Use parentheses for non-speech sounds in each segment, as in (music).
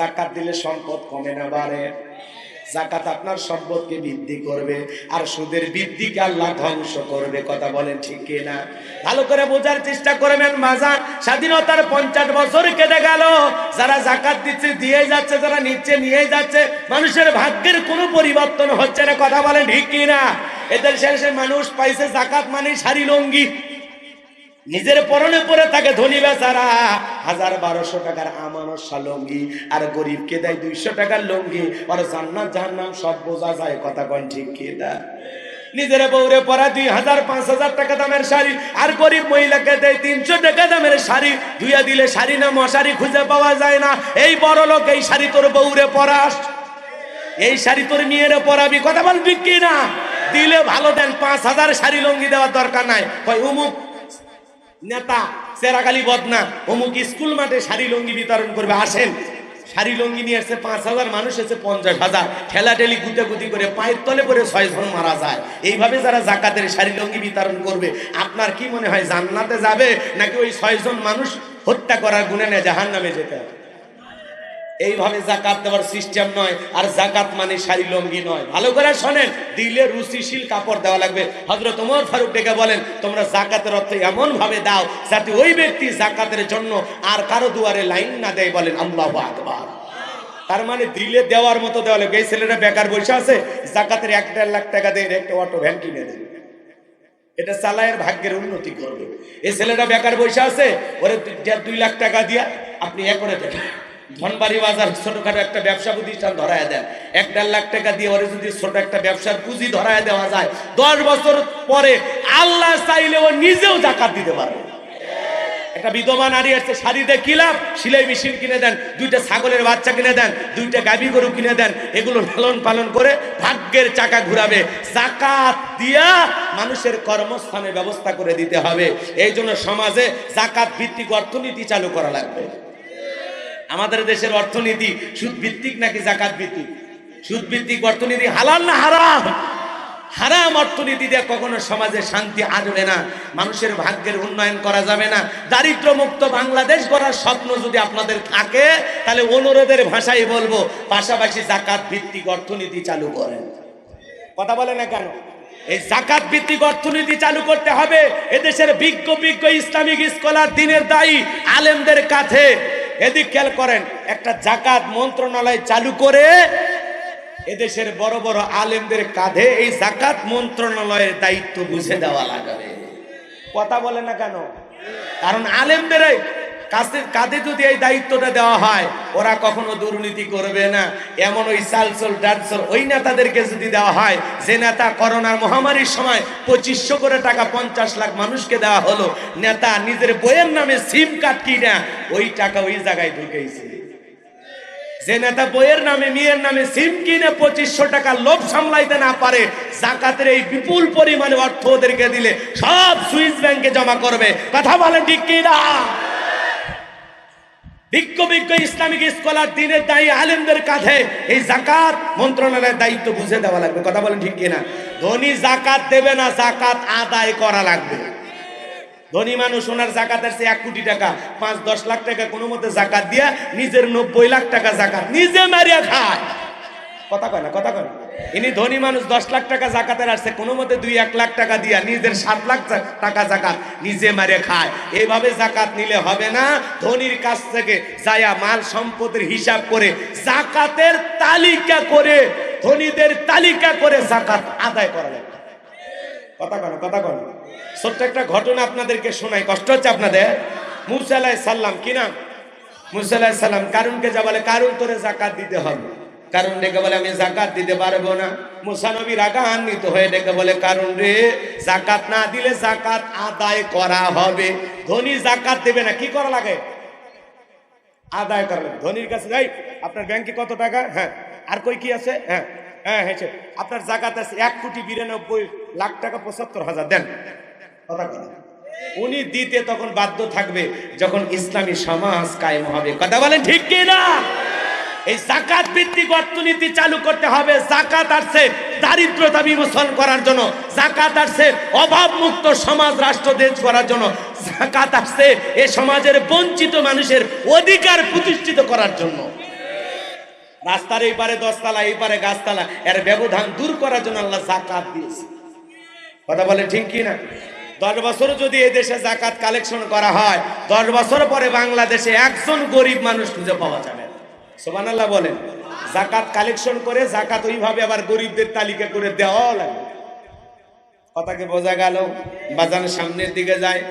জাকাত দিলে সম্পদ কমে না, বাড়ে। জাকাত আপনার সম্পদকে বৃদ্ধি করবে, আর সুদের বৃদ্ধিকে আল্লাহ ধ্বংস করবে, কথা বলেন ঠিক কিনা? ভালো করে বোঝার চেষ্টা করবেন মাজান স্বাধীনতার পঞ্চাশ বছর কেটে গেল। যারা জাকাত দিচ্ছে, দিয়ে যাচ্ছে, যারা নিচ্ছে, নিয়ে যাচ্ছে, মানুষের ভাগ্যের কোনো পরিবর্তন হচ্ছে না, কথা বলেন ঠিক কিনা? এদের শেষে মানুষ পাইছে জাকাত মানে শাড়ি লঙ্গি। নিজের পরনে পরে থাকে ধনী বেচারা। হাজার বারোশো টাকার আমানত লঙ্গি, আর গরিবকে দেয় দুইশো টাকার লঙ্গি। আর জান্নাত, জাহান্নাম, সব বোঝা যায়, কথা কন ঠিক কে না নিজের বউরে পরা দুই হাজার, পাঁচ হাজার টাকা দামের শাড়ি, আর গরিব মহিলাকে দেয় তিনশো টাকা দামের শাড়ি। ধুইয়া দিলে শাড়ি না, মশারি খুঁজে পাওয়া যায় না। এই বড় লোক, এই শাড়ি তোর বউরে পরাস। এই শাড়ি তোর মেয়েরে পরাবি, কথা বলবি কি না? দিলে ভালো দেন, পাঁচ হাজার শাড়ি লঙ্গি দেওয়ার দরকার নাই। কয়, উমুক নেতা সেরাগালি বদনা অমুক স্কুল মাঠে শাড়ি লঙ্গি বিতরণ করবে, আসেন। শাড়ি লঙ্গি নিয়ে আসছে পাঁচ হাজার, মানুষ এসে পঞ্চাশ হাজার। ঠেলা ঠেলাঠেলি গুতাগুতি করে পায়ের তলে করে ছয়জন মারা যায়। এইভাবে যারা জাকাতের শাড়ি লঙ্গি বিতরণ করবে, আপনার কি মনে হয়, জান্নাতে যাবে? নাকি ওই ছয়জন মানুষ হত্যা করার গুণে নেয় জাহান নামে যেতে হবে? এইভাবে জাকাত দেওয়ার সিস্টেম নয়, আর জাকাত মানে শাড়ি লঙ্গি নয়। ভালো করে শোনেন, দিলে রুচিশীল কাপড় দেওয়া লাগবে। হজরত ওমর ফারুক ডেকে বলেন, তোমরা জাকাতের অর্থ এমন ভাবে দাও যাতে ওই ব্যক্তি জাকাতের জন্য আর কারও দুয়ারে লাইন না দেয় বলেন আল্লাহ আকবার। তার মানে দিলে দেওয়ার মতো দেওয়া লাগবে। এই ছেলেরা বেকার বসে আছে, জাকাতের এক দেড় লাখ টাকা দিয়ে একটা অটো ভ্যান কিনে দেবে এটা চালায়ের ভাগ্যের উন্নতি করবে। এই ছেলেটা বেকার বসে আছে, ওরে দুই লাখ টাকা দিয়া আপনি এ করে দেন ধনবাড়ি বাজার ছোটখাটো একটা ব্যবসা প্রতিষ্ঠান ধরায় দেন। এক দেড় লাখ টাকা দিয়ে ওরে যদি ছোট একটা ব্যবসার পুঁজি ধরায় দেওয়া যায়, দশ বছর পরে আল্লাহ চাইলে ও নিজেও জাকাত দিতে পারবে। একটা বিধবা নারী আসছে শাড়ি দিয়ে কিলাম সিলাই মেশিন কিনে দেন, দুইটা ছাগলের বাচ্চা কিনে দেন, দুইটা গাভী গরু কিনে দেন, এগুলো লালন পালন করে ভাগ্যের চাকা ঘুরাবে। জাকাত দিয়া মানুষের কর্মস্থানের ব্যবস্থা করে দিতে হবে। এই জন্য সমাজে জাকাত ভিত্তিক অর্থনীতি চালু করা লাগবে। আমাদের দেশের অর্থনীতি সুদ ভিত্তিক নাকি জাকাত ভিত্তিক সুদ ভিত্তিক অর্থনীতি হালাল না হারাম? হারাম অর্থনীতি দিয়ে কখনো সমাজে শান্তি আসবে না, মানুষের ভাগ্যের উন্নয়ন করা যাবে না। দারিদ্র মুক্ত বাংলাদেশ গড়ার স্বপ্ন যদি আপনাদের থাকে, তাহলে অনুরোধের ভাষায় বলব, পাশাপাশি জাকাত ভিত্তিক অর্থনীতি চালু করেন। কথা বলে না কেন? এই জাকাত ভিত্তিক অর্থনীতি চালু করতে হবে। এদেশের বিজ্ঞ বিজ্ঞ ইসলামিক স্কলার দিনের দায়ী, আলেমদের কাছে এদিক খেয়াল করেন, একটা জাকাত মন্ত্রণালয় চালু করে এদেশের বড় বড় আলেমদের কাঁধে এই জাকাত মন্ত্রণালয়ের দায়িত্ব বুঝে দেওয়া লাগবে। কথা বলে না কেন? কারণ আলেমদের কাঁধে যদি এই দায়িত্বটা দেওয়া হয়, ওরা কখনো দুর্নীতি করবে না। এমন ওই সালসল ডান্সল ওই নেতাদেরকে যদি দেওয়া হয়, যে নেতা করোনার মহামারীর সময় পঁচিশশো করে টাকা পঞ্চাশ লাখ মানুষকে দেওয়া হলো, নেতা নিজের বইয়ের নামে সিম কার্ড কিনা, ওই টাকা ওই জায়গায় ঢুকেছে যে নেতা বইয়ের নামে, মেয়ের নামে সিম কিনে পঁচিশশো টাকা লোভ সামলাইতে না পারে, জাকাতের এই বিপুল পরিমাণে অর্থ ওদেরকে দিলে সব সুইস ব্যাংকে জমা করবে। কথা বলেন ঠিক কি না বিজ্ঞ ইসলামিক স্কলার, দিনের দায়ী আলেমদের কাঁধে এই জাকাত মন্ত্রণালয়ের দায়িত্ব বুঝে দেওয়া লাগবে। কথা বলেন ঠিক কিনা? ধনী জাকাত দেবে না, জাকাত আদায় করা লাগবে। ধনী মানুষ, ওনার জাকাতের চেয়ে এক কোটি টাকা, পাঁচ, দশ লাখ টাকা কোনো মতে জাকাত দিয়া নিজের নব্বই লাখ টাকা জাকাত নিজে মারিয়া খায়। কথা কয় না, কথা কয় না। ইনি ধনী মানুষ, দশ লাখ টাকা জাকাতের আসছে, কোনো মতে দুই, এক লাখ টাকা দিয়া নিজের সাত লাখ টাকা জাকাত নিজে মারে খায়। এইভাবে জাকাত নিলে হবে না, ধনীর কাছ থেকে যায়া মাল সম্পদের হিসাব করে জাকাতের তালিকা করে, ধনীদের তালিকা করে জাকাত আদায় করা লাগবে। কথা কন কথা কন। ছোট্ট একটা ঘটনা আপনাদেরকে শোনাই, কষ্ট হচ্ছে আপনাদের? মুসা আলাহ সাল্লাম কি নাম? মুসা আলাহ সাল্লাম কারুনকে যা বলে, কারুন তোরে জাকাত দিতে হবে। কারণ ডেকে বলে, আমি জাকাত দিতে পারব না। মুসানবী রাগান্বিত হয়ে ডেকে বলে, কারণ রে, জাকাত না দিলে জাকাত আদায় করা হবে। ধনী জাকাত দেবে না, কি করা লাগে? আদায় করা লাগে। ধনীর কাছে যাই, আপনার ব্যাংকে কত টাকা? হ্যাঁ। আর কই কি আছে? হ্যাঁ। হ্যাঁ হয়েছে। আপনার জাকাত আছে এক কোটি বিরানব্বই লাখ টাকা, পঁচাত্তর হাজার। দেন। কথা উনি দিতে তখন বাধ্য থাকবে যখন ইসলামী সমাজ কায়েম হবে। কথা বলেন ঠিক কি না এই জাকাত ভিত্তিক অর্থনীতি চালু করতে হবে। জাকাত আসছে দারিদ্রতা বিমোচন করার জন্য জাকাত আসছে অভাব মুক্ত সমাজ রাষ্ট্র দেশ করার জন্য জাকাত আসছে এ সমাজের বঞ্চিত মানুষের অধিকার প্রতিষ্ঠিত করার জন্য। রাস্তার এই পারে দশতলা, এই পারে গাছতলা, এর ব্যবধান দূর করার জন্য আল্লাহ জাকাত দিয়েছে। কথা বলে ঠিক কি না? দশ বছর যদি এই দেশে জাকাত কালেকশন করা হয়, দশ বছর পরে বাংলাদেশে একজন গরিব মানুষ খুঁজে পাওয়া যাবে। সোমান আল্লাহ বলেন জাকাত কালেকশন করে জাকাত ওইভাবে আবার গরিবদের তালিকা করে দেওয়াও লাগে। কথাকে বোঝা গেল? বাজানের সামনের দিকে যায়।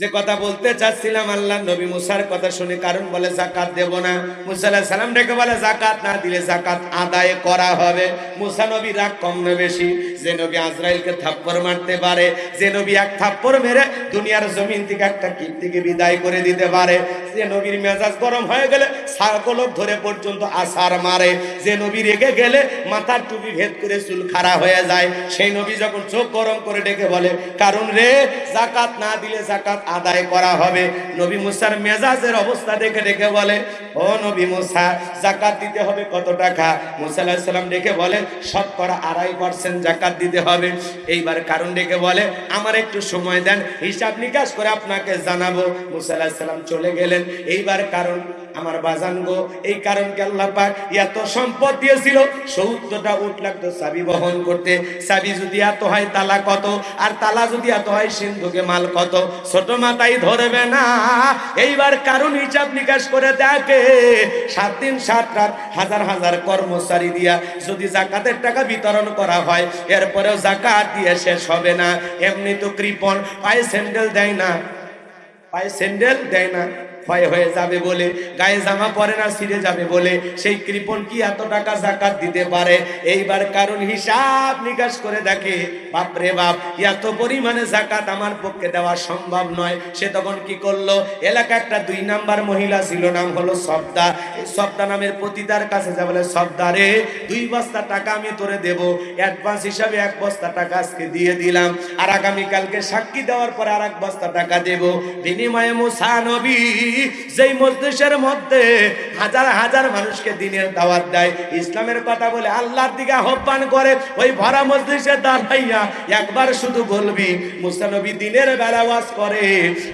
যে কথা বলতে চাচ্ছিলাম আল্লাহ নবী মুসার কথা শুনে কারণ বলে জাকাত দেব না। মুসা আলাইহিস সালাম ডেকে বলে জাকাত না দিলে জাকাত আদায় করা হবে। মুসা নবী রাগ কম না বেশি। যে নবী আজরাইলকে থাপ্পড় মারতে পারে, যে নবী এক থাপ্পড় মেরে দুনিয়ার জমিন থেকে একটা কীর্তিকে বিদায় করে দিতে পারে। যে নবীর মেজাজ গরম হয়ে গেলে ছাগলক ধরে পর্যন্ত আসার মারে। যে নবী রেগে গেলে মাথার টুপি ভেদ করে চুল খাড়া হয়ে যায়। সেই নবী যখন চোখ গরম করে ডেকে বলে, কারণ রে জাকাত না দিলে জাকাত আদায় করা হবে। নবী মুসার মেজাজের অবস্থা দেখে ডেকে বলে ও নবী মুসা, জাকাত দিতে হবে কত টাকা? মুসা আলাহিস সালাম ডেকে বলে শতকরা আড়াই পার্সেন্ট জাকাত দিতে হবে। এইবার কারণ ডেকে বলে, আমার একটু সময় দেন, হিসাব নিকাশ করে আপনাকে জানাব। মুসা আলাহিস সালাম চলে গেলেন। এইবার কারণ, আমার বাজান গো, এই কারণকে আল্লাহ পাক এত সম্পদ দিয়েছিল সৌদ্রটা উঠ লাগতো চাবি বহন করতে। চাবি যদি এত হয়, তালা কত? আর তালা যদি এত হয়, সিন্ধুকে মাল কত? ছোট মাথাই ধরবে না। এইবার কারণ হিসাব নিকাশ করে দেখে সাত দিন সাত রাত হাজার হাজার কর্মচারী দিয়া যদি জাকাতের টাকা বিতরণ করা হয়, এরপরেও জাকাত দিয়ে শেষ হবে না। এমনি তো কৃপন, পায়ে স্যান্ডেল দেয় না। পায়ে স্যান্ডেল দেয় না। ক্ষয় হয়ে যাবে বলে, গায়ে জামা পরে না, ছিঁড়ে যাবে বলে, সেই কৃপন কি এত টাকা জাকাত দিতে পারে? এইবার কারণ হিসাব নিকাশ করে দেখে বাপরে বাপ, এত পরিমাণে জাকাত আমার পক্ষে দেওয়া সম্ভব নয়। সে তখন কি করল? এলাকা একটা দুই নাম্বার মহিলা ছিল, নাম হলো সবদা। সবদা নামের পতিতার কাছে যা বলে, সবদা রে, দুই বস্তা টাকা আমি তোরে দেব। অ্যাডভান্স হিসাবে এক বস্তা টাকা আজকে দিয়ে দিলাম। আর আগামীকালকে সাক্ষী দেওয়ার পরে আর এক বস্তা টাকা দেব। বিনিময়ে মুসা নবী যেই মজলিসের মধ্যে হাজার হাজার মানুষকে দিনের দাওয়াত দেয়, ইসলামের কথা বলে আল্লাহর দিকে আহ্বান করে, ওই ভরা মজলিসে দাঁড়াইয়া একবার শুধু বলবি, মুসা নবী দিনের বেলা ওয়াজ করে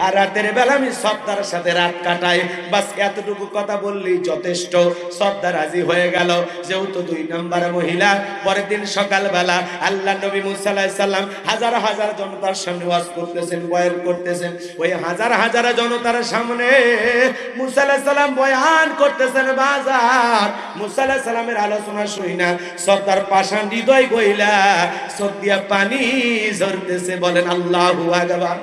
আর রাতের বেলা আমি সপ্তাহের সাথে রাত কাটাই। বাস এতটুকু কথা বললেই যথেষ্ট। সপ্তাহ রাজি হয়ে গেল। যেহেতু দুই নাম্বার মহিলা, পরের দিন সকালবেলা আল্লাহ নবী মুসা আলাইহিস হাজার হাজার জনতার সামনে ওয়াজ করতেছেন, বয়ান করতেছেন। ওই হাজার হাজার জনতার সামনে মুসা আলাইহিস সালাম বয়ান করতেছেন বাজার। মুসা সালামের আলোচনা শুই না। সর্দার পাশান হৃদয় গইলা দিয়া পানি ঝরতেছে, বলেন আল্লাহ আকবার।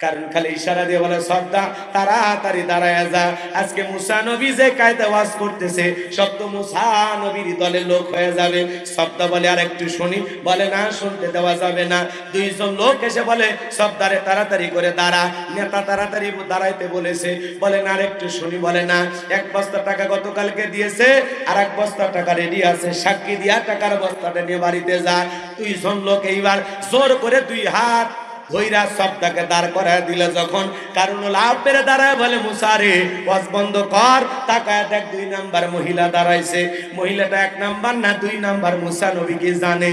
কারণ খালি ইশারা দিয়ে বলে, সর্দা, তাড়াতাড়ি দাঁড়ায় যা। আজকে মুসা নবী যে কায়দা ওয়াজ করতেছে, সব তো মুসা নবীর দলের লোক হয়ে যাবে। সপ্তাহ বলে, আর একটু শুনি। বলে, না, শুনতে দেওয়া যাবে না। দুইজন লোক এসে বলে সপ্তাহে তাড়াতাড়ি করে দাঁড়া। নেতা তাড়াতাড়ি দাঁড়াইতে বলেছে। বলে, না, আর একটু শুনি। বলে, না, এক বস্তা টাকা গতকালকে দিয়েছে আর এক বস্তা টাকা রেডি আছে। সাক্ষী দিয়া টাকার বস্তাটা নিয়ে বাড়িতে যা। দুইজন লোক এইবার জোর করে দুই হাত ধৈরা সবটাকে দাঁড় করায় দিল যখন কারণ লাভ পেরে দাঁড়ায় বলে মুসারে ওয়াজ বন্ধ কর। তাকায় দেখ, দুই নাম্বার মহিলা দাঁড়াইছে। মহিলাটা এক নাম্বার না দুই নাম্বার, মুসা নবীকে জানে?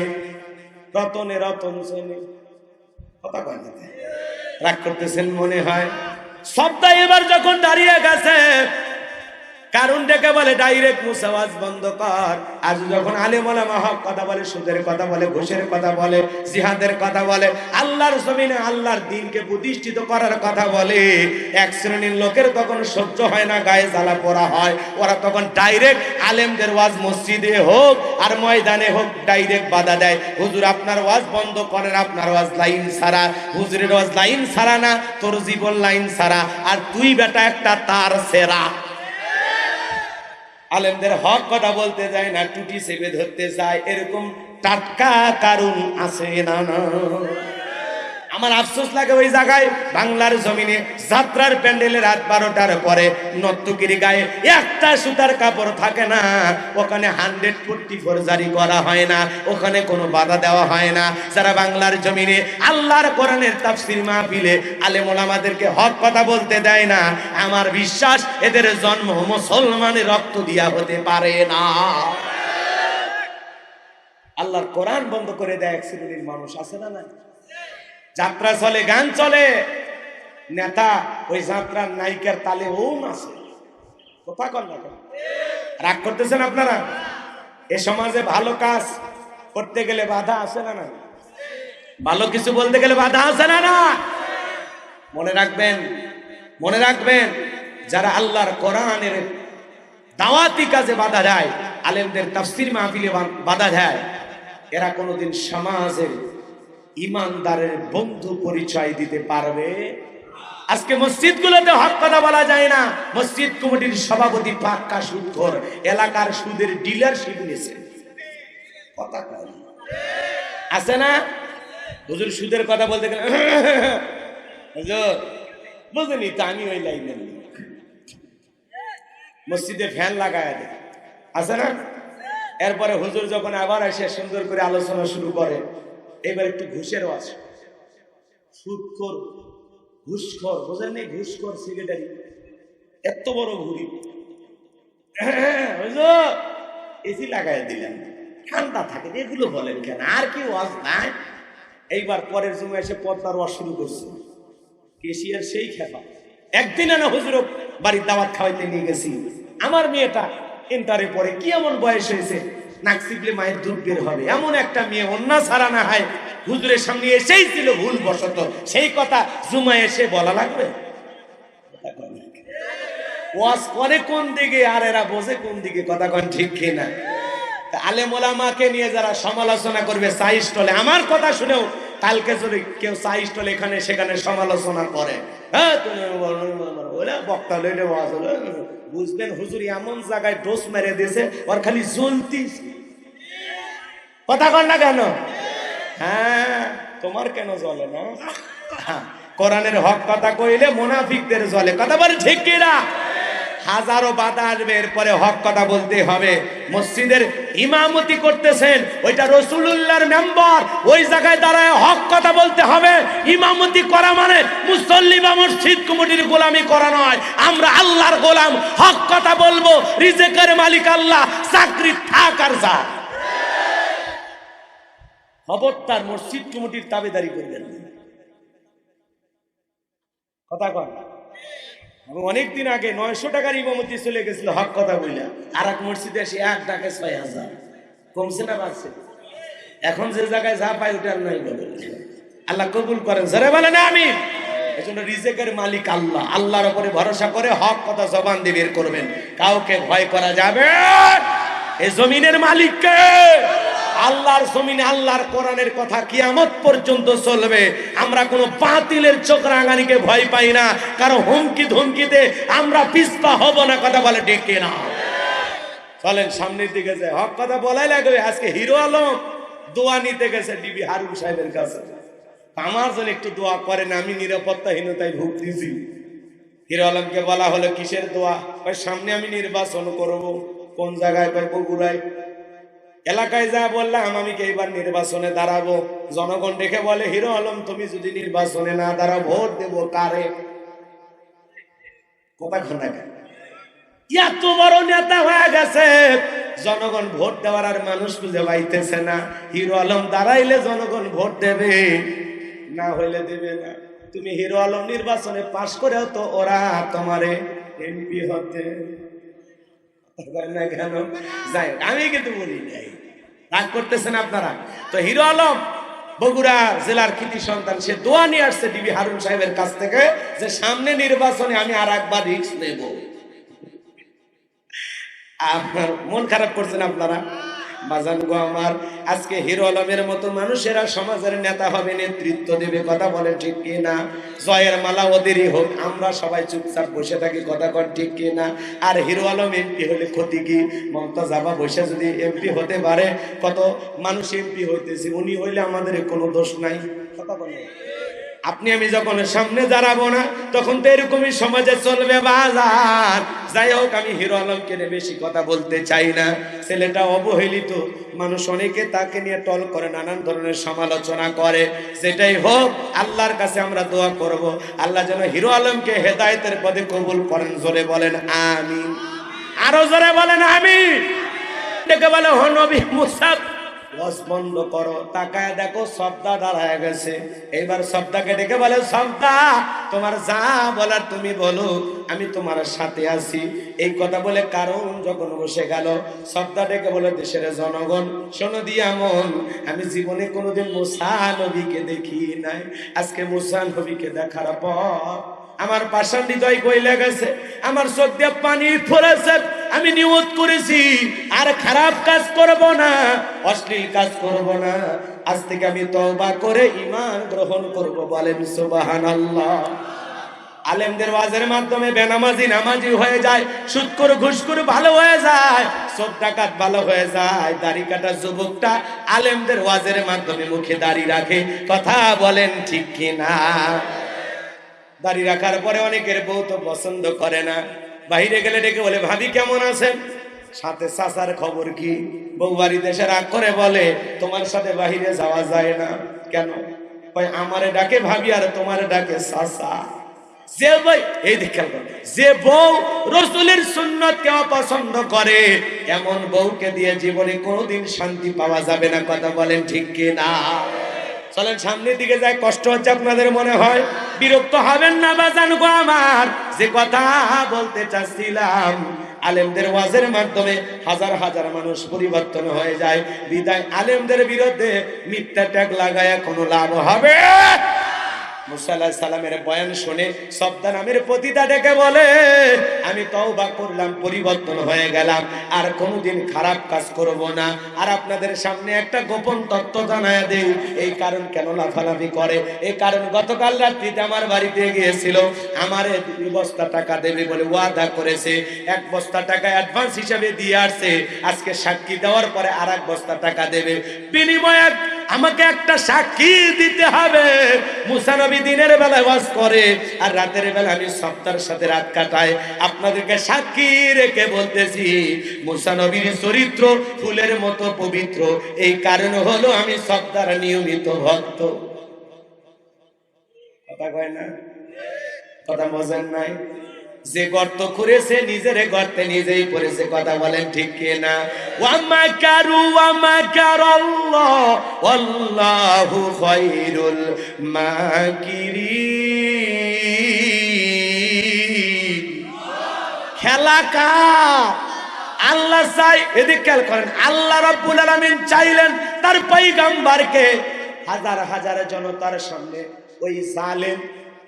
রতনে রতন চেনে। কথা কয়। রাগ করতেছেন মনে হয়। সপ্তাহ এবার যখন দাঁড়িয়ে গেছে কারণ ডেকে বলে ডাইরেক্ট মুসাওয়াজ বন্ধ কর। আজ যখন আলেমা হক কথা বলে, সুদের কথা বলে, ঘুষের কথা বলে, জিহাদের কথা বলে, আল্লাহর জমিনে আল্লাহর দিনকে প্রতিষ্ঠিত করার কথা বলে, এক শ্রেণির লোকের তখন সহ্য হয় না, গায়ে জ্বালা পড়া হয়। ওরা তখন ডাইরেক্ট আলেমদের ওয়াজ মসজিদে হোক আর ময়দানে হোক ডাইরেক্ট বাধা দেয়। হুজুর, আপনার ওয়াজ বন্ধ করেন, আপনার ওয়াজ লাইন সারা হুজুরের ওয়াজ লাইন সারা না, তোর জীবন লাইন সারা আর তুই বেটা একটা তার সেরা। আলেমদের হক কথা বলতে যায় না, টুটি চেপে ধরতে যায়। এরকম টাটকা কারণ আছে না না। আমার আফসোস লাগে ওই জায়গায়। বাংলার জমিনে যাত্রার প্যান্ডেলে রাত বারোটার পরে নর্তকির গায়ে একটা সুতার কাপড় থাকে না। ওখানে হান্ড্রেড ফোরটি ফোর জারি করা হয় না। ওখানে কোনো বাধা দেওয়া হয় না। যারা বাংলার জমিনে আল্লাহর কোরআনের তাফসির মাহফিলে আলেমুল আমাদেরকে হক কথা বলতে দেয় না, আমার বিশ্বাস এদের জন্ম মুসলমানের রক্ত দিয়া হতে পারে না। আল্লাহর কোরআন বন্ধ করে দেয় এক শ্রেণির মানুষ, আছে না না যাত্রা চলে, গান চলে। নেতা, ওই যাত্রার নায়িকার তালে ও নাচে কথা কর না রাগ করতেছেন আপনারা? এ সমাজে ভালো কাজ করতে গেলে বাধা আসে না না ভালো কিছু বলতে গেলে বাধা আসে না না? মনে রাখবেন মনে রাখবেন, যারা আল্লাহর কোরআনের দাওয়াতি কাজে বাধা দেয়, আলেমদের তাফসির মাহফিলে বাধা দেয়, এরা কোনোদিন সমাজের ইমানদারের বন্ধু পরিচয় দিতে পারবে। আজকে মসজিদগুলোতে হক কথা বলা যায় না। মসজিদ কমিটির সভাপতি পাক্কা সুদখোর এলাকার সুদের ডিলারশিপ নিয়েছে। কথা। আছে না? হুজুর সুদের কথা বলতে গেলে, (laughs) হুজুর, বুঝলি তো আমি ওই লাইনের। মসজিদে ফ্যান লাগায় দেয়। আছে না? এরপরে হুজুর যখন আবার এসে সুন্দর করে আলোচনা শুরু করে। এবার একটু ঘুষেরও আছে সুদখোর ঘুষখোর বোঝেন নেই? ঘুষখোর সেক্রেটারি এত বড় ঘুরি এসি লাগাই দিলেন। ঠান্ডা থাকে এগুলো বলেন কেন? আর কি ওয়াজ নাই? এইবার পরের সময় এসে পদ্মার ওয়াজ শুরু করছে। কেশিয়ার সেই খেপা। একদিন না হুজুর বাড়ির দাওয়াত খাওয়াইতে নিয়ে গেছি। আমার মেয়েটা ইন্টারে পরে কি এমন বয়স হয়েছে? নাক চিপলে মায়ের দুধ বের হবে। এমন একটা মেয়ে অন্য ছাড়া না হয়। হুজুরের সামনে এসেই ছিল ভুল বশত সেই কথা জুমা এসে বলা লাগবে? ওয়াজ করে কোন দিকে আর এরা বোঝে কোন দিকে? কথা কোন ঠিক কিনা? নিয়ে যারা সমালোচনা করবে সাই স্টলে। আমার কথা শুনেও কালকে যদি কেউ সাই স্টলে এখানে, সেখানে সমালোচনা করে। হ্যাঁ বক্তা লইলে ওয়াজ হলো। বুঝবেন হুজুর এমন জায়গায় ডোস মেরে দিয়েছে ওর খালি জ্বলতি কথা কর না কেন? হ্যাঁ তোমার কেন জ্বলে না? হ্যাঁ, কোরআনের হক কথা কইলে মোনাফিকদের জ্বলে। কথা বলে ঠিক কিনা? হাজারো বাধা আসবে, এরপরে হক কথা বলতে হবে। মসজিদের ইমামতি করতেছেন, ওইটা রসুলুল্লাহর মেম্বার, ওই জায়গায় দাঁড়ায় হক কথা বলতে হবে। ইমামতি করা মানে মুসল্লি বা মসজিদ কমিটির গোলামি করা নয়। আমরা আল্লাহর গোলাম, হক কথা বলব, রিজেকের মালিক আল্লাহ, চাকরি থাক আর যা। খবরদার মসজিদ কমিটির দাবিদারি করবেন। কথা কন। অনেকদিন আগে নয়শো টাকার ইমামতি চলে গেছিল, হক কথা বললাম আর এক মসজিদে এসে এক টাকা ছয় হাজার। কমছে না বাড়ছে? এখন যে জায়গায় যা পাই ওটা আর নাই বলে। আল্লাহ কবুল করেন, জরে বলে না আমি এজন্য রিজেকের মালিক আল্লাহ। আল্লাহর উপরে ভরসা করে হক কথা জবান দিয়ে বের করবেন। কাউকে ভয় করা যাবে এই জমিনের মালিককে আল্লাহর জমিনে আল্লাহর কোরআনের কথা কিয়ামত পর্যন্ত চলবে। আমরা কোনো বাতিলের চোখ রাঙানিকে ভয় পাই না। কারণ হুমকি ধুমকিতে আমরা পিস্পা হব না, কথা বলে ডেকে না চলেন সামনের দিকে যায় হক কথা বলাই লাগবে। আজকে হিরো আলম দোয়া নিতে গেছে ডিবি হারুন সাহেবের কাছে। আমার জন্য একটু দোয়া করেন, আমি নিরাপত্তাহীনতায় ভুগতেছি। হিরো আলমকে বলা হলো, কিসের দোয়া? সামনে আমি নির্বাচন করব। কোন জায়গায়? কয়, বগুড়ায়। এলাকায় যা বললাম, আমি কি এইবার নির্বাচনে দাঁড়াবো? জনগণ দেখে বলে, হিরো আলম, তুমি যদি নির্বাচনে না দাঁড়াও, ভোট দেবো কারে? এত বড় নেতা হয়ে গেছে। জনগণ ভোট দেওয়ার আর মানুষ খুঁজে পাইতেছে না। হিরো আলম দাঁড়াইলে জনগণ ভোট দেবে, না হইলে দেবে না। তুমি হিরো আলম নির্বাচনে পাশ করেও তো ওরা তোমারে এমপি হতে রাগ করতেছেন আপনারা? তো হিরো আলম, বগুড়া জেলার সন্তান, সে আসছে ডিবি হারুন সাহেবের কাছ থেকে যে সামনে নির্বাচনে আমি আর একবার আপনার মন খারাপ করছেন আপনারা? বাজান আমার, আজকে হিরো আলমের মতো মানুষেরা সমাজের নেতা হবে, নেতৃত্ব দেবে, কথা বলে ঠিক কি না জয়ের মালা ওদেরই হোক, আমরা সবাই চুপচাপ বসে থাকি, কথা কন ঠিক কি না আর হিরো আলম এমপি হলে ক্ষতি কি? মমতা জাবা বসে যদি এমপি হতে পারে, কত মানুষ এমপি হইতেছে, উনি হইলে আমাদের কোনো দোষ নাই, কথা বলে আপনি আমি যখন সামনে দাঁড়াবো না, তখন তো এরকমই সমাজে চলবে বাজার। যাই হোক, আমি হিরো আলমকে নিয়ে বেশি কথা বলতে চাই না। ছেলেটা অবহেলিত। মানুষ অনেকে তাকে নিয়ে টল করে, নানান ধরনের সমালোচনা করে। সেটাই হোক, আল্লাহর কাছে আমরা দোয়া করব। আল্লাহ যেন হিরো আলমকে হেদায়েতের পদে কবুল করেন, জোরে বলেন আমি আরও জোরে বলেন আমি বলে হনবি মুসাফ ওয়াজ বন্ধ করো। তাকায় দেখো সবদা দাঁড়ায় গেছে। এবার সবদাকে ডেকে বলে সবদা তোমার যা বলার তুমি বলো, আমি তোমার সাথে আছি। এই কথা বলে কারণ যখন বসে গেল সবদা ডেকে বলে, দেশের জনগণ, শোনো দিয়া আমি জীবনে কোনোদিন মুসা নবীকে দেখি নাই। আজকে মুসা নবীকে দেখার পর আমার পাষাণ হৃদয় কইলে গেছে, আমার চোখ পানি পড়েছে আমি নিয়ত করেছি, আর খারাপ কাজ করব না, অশ্লীল কাজ করব না। আজ থেকে আমি তওবা করে ইমান গ্রহণ করব, বলেন সুবহানাল্লাহ। আলেমদের ওয়াজের মাধ্যমে বেনামাজি নামাজি হয়ে যায় সুৎকর ঘুষকর ভালো হয়ে যায়, সব ডাকাত ভালো হয়ে যায়, দাড়ি কাটা যুবকটা আলেমদের ওয়াজের মাধ্যমে মুখে দাড়ি রাখে, কথা বলেন ঠিক কিনা? দাড়ি রাখার পরে অনেকের বউ তো পছন্দ করে না। বাইরে গেলে ডেকে বলে, ভাবি কেমন আছেন? সাথে চাচার খবর কি? বউ বাড়ি দেশে রাগ করে বলে, তোমার সাথে বাহিরে যাওয়া যায় না। কেন? কয়, আমারে ডাকে ভাবি আর তোমার ডাকে চাচা। যে বই এই দিক খেয়াল করো। যে বউ রসুলের সুন্নতকে অপছন্দ করে, এমন বউকে দিয়ে জীবনে কোনোদিন শান্তি পাওয়া যাবে না, কথা বলেন ঠিক কি না চলেন সামনের দিকে যায় কষ্ট হচ্ছে আপনাদের মনে হয়? বিরক্ত হবেন না বাজান গো আমার, যে কথা বলতে চাচ্ছিলাম, আলেমদের ওয়াজের মাধ্যমে হাজার হাজার মানুষ পরিবর্তন হয়ে যায়। বিদায় আলেমদের বিরুদ্ধে মিথ্যা ট্যাগ লাগায় কোনো লাভ হবে? মুসাল্লাহ সালামের বয়ান শুনে সবদা পতিতা ডেকে বলে, আমি তওবা করলাম, পরিবর্তন হয়ে গেলাম, আর কোনোদিন খারাপ কাজ করব না। আর আপনাদের সামনে একটা গোপন তত্ত্ব জানায় দেই। এই কারণ কেন লাফালাফি করে? এই কারণ গতকাল রাত্রিতে আমার বাড়িতে গিয়েছিল। আমারে দুই বস্তা টাকা দেবে বলে ওয়াদা করেছে। এক বস্তা টাকা অ্যাডভান্স হিসাবে দিয়ে আসছে। আজকে সাক্ষী দেওয়ার পরে আর এক বস্তা টাকা দেবে। বিনিময়ে আমাকে একটা সাক্ষী দিতে হবে। মুসানবী দিনের বেলা ওয়াজ করে, আর রাতের বেলা আমি সপ্তাহের সাথে রাত কাটাই। আপনাদেরকে সাক্ষী রেখে বলতেছি মুসানবীর চরিত্র ফুলের মতো পবিত্র। এই কারণ হলো আমি সপ্তাহ নিয়মিত ভক্ত। কথা কয় না? কথা বোঝেন নাই? যে গর্ত করেছে নিজের গর্তে নিজেই পড়েছে, কথা বলেন ঠিক কি না ওয়ামা কারু ওয়ামা কারাল্লাহ আল্লাহু খায়রুল মাকিরিন। খেলা কার? আল্লাহ চাই, এদিক খেয়াল করেন, আল্লাহ রাব্বুল আলামিন চাইলেন তার পয়গম্বরকে হাজার হাজার জনতার সামনে ওই জালেম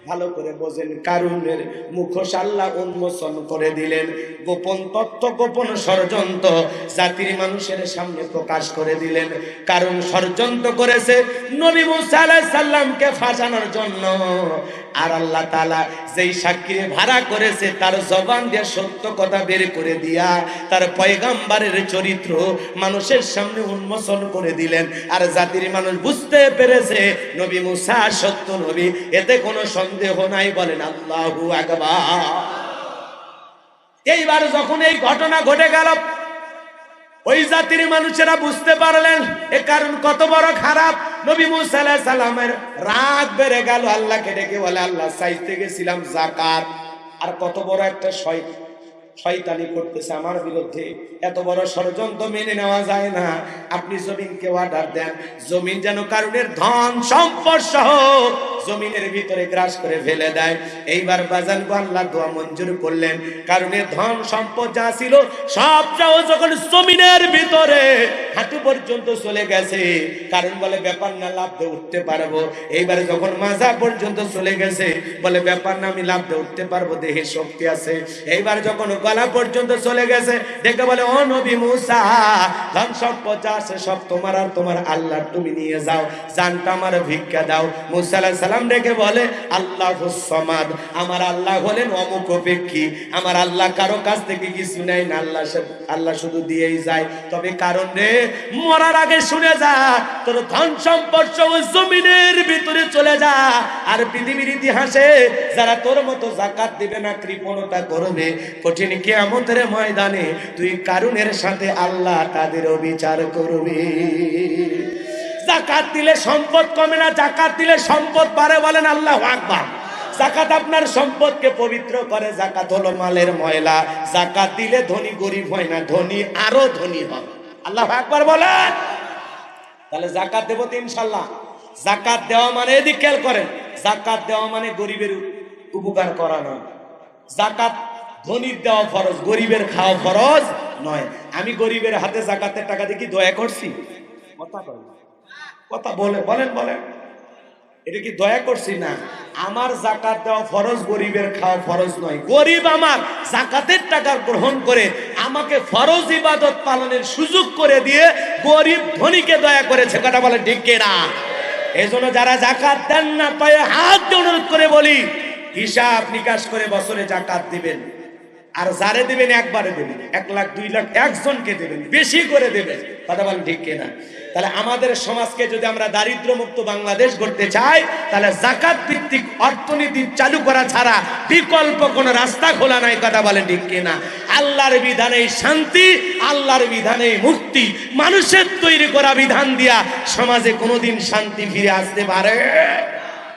ভালো করে বোঝেন, কারুনের মুখোশ আল্লাহ উন্মোচন করে দিলেন। গোপন তত্ত্ব, গোপন ষড়যন্ত্র জাতির মানুষের সামনে প্রকাশ করে দিলেন। কারণ ষড়যন্ত্র করেছে নবী মুসা আলাইহিস সাল্লামকে ফাঁসানোর জন্য। আর আল্লাহ তাআলা যেই সাক্ষী ভাড়া করেছে, তার জবান দিয়ে সত্য কথা বের করে দিয়া তার পয়গাম্বারের চরিত্র মানুষের সামনে উন্মোচন করে দিলেন। আর জাতির মানুষ বুঝতে পেরেছে, নবী মুসা সত্য নবী, এতে কোনো সন্দেহ নাই, বলেন আল্লাহু আকবার। এইবার যখন এই ঘটনা ঘটে গেল ওই জাতির মানুষেরা বুঝতে পারলেন, এ কারণ কত বড় খারাপ। নবী মুসা আলাইহিস সালামের রাগ বেড়ে গেল, আল্লাহকে ডেকে বলে, আল্লাহ, চাইতে গেছিলাম জাকাত। আর কত বড় একটা শয়, শয়তানি করতেছে আমার বিরুদ্ধে। এত বড় ষড়যন্ত্র মেনে নেওয়া যায় না। আপনি জমিনকে অর্ডার দেন। জমিন যেন কারণের ধন, সম্পদ সহ জমিনের ভিতরে গ্রাস করে ফেলে দেয়। এইবার বাজান আল্লাহ দোয়া মঞ্জুর করলেন। কারণে ধন সম্পদ যা ছিল সবটাও যখন জমিনের ভিতরে। হাঁটু পর্যন্ত চলে গেছে। কারণ বলে, ব্যাপার না, লাভ দিয়ে উঠতে পারব। এইবারে যখন মাজা পর্যন্ত চলে গেছে, বলে, ব্যাপার না, আমি লাভ দিয়ে উঠতে পারব, দেহে শক্তি আছে। এইবার যখন গলা পর্যন্ত চলে গেছে, দেখে বলে, ও নবী মুসা, ধন সম্পদ যা আছে, সব তোমার আর তোমার আল্লাহ তুমি নিয়ে যাও, জানটা আমার ভিক্ষা দাও। মুসা সালাম ডেকে বলে, আল্লাহ সমাদ। আমার আল্লাহ হলেন অমুক অপেক্ষী। আমার আল্লাহ কারও কাছ থেকে কিছু নেই না, আল্লাহ আল্লাহ শুধু দিয়েই যায়। তবে কারণ রে, মরার আগে শুনে যা, তোর ধন সম্পদ জমিনের ভিতরে চলে যা। আর পৃথিবীর ইতিহাসে যারা তোর মতো জাকাত দিবে না, কৃপণতা করবে কঠিন কিয়ামতের ময়দানে তুই কারুনের সাথে আল্লাহ তাদেরও বিচার করবে। জাকাত দিলে সম্পদ কমে না, জাকাত দিলে সম্পদ বাড়ে বলেন আল্লাহ আকবার। জাকাত আপনার সম্পদকে পবিত্র করে, জাকাত হলো মালের ময়লা। জাকাত দিলে ধনী গরিব হয় না, ধনী আরও ধনী হবে। আল্লাহ আকবার বলেন। তাহলে জাকাত দেবো তো ইনশাল্লাহ জাকাত দেওয়া মানে এদিক খেয়াল করেন, জাকাত দেওয়া মানে গরিবের উপকার করা নয়। জাকাত ধনীর দেওয়া ফরজ, গরিবের খাওয়া ফরজ নয়। আমি গরিবের হাতে জাকাতের টাকা কি দয়া করছি? কথা কথা বলে বলেন বলেন। এটা কি দয়া করছি না? আমার জাকাত দেওয়া ফরজ, গরিবের খাওয়া ফরজ নয়। গরিব আমার জাকাতের টাকা গ্রহণ করে আমাকে ফরজ ইবাদত পালনের সুযোগ করে দিয়ে গরিব ধনীকে দয়া করেছে। কথা বলে ঠিক না এই জন্য যারা জাকাত দেন না পায়ে হাত অনুরোধ করে বলি, হিসাব নিকাশ করে বছরে জাকাত দিবেন। আর যারে দেবেন একবারে দেবেন। এক লাখ, দুই লাখ, একজনকে দেবেন। বেশি করে দেবেন। কথা বলেন ঠিক কিনা? তাহলে আমাদের সমাজকে যদি আমরা দারিদ্র মুক্ত বাংলাদেশ করতে চাই, তাহলে জাকাত ভিত্তিক অর্থনীতি চালু করা ছাড়া বিকল্প কোনো রাস্তা খোলা নাই, কথা বলেন ঠিক কিনা? আল্লাহর বিধানে শান্তি, আল্লাহর বিধানে মুক্তি। মানুষের তৈরি করা বিধান দিয়া সমাজে কোনোদিন শান্তি ফিরে আসতে পারে?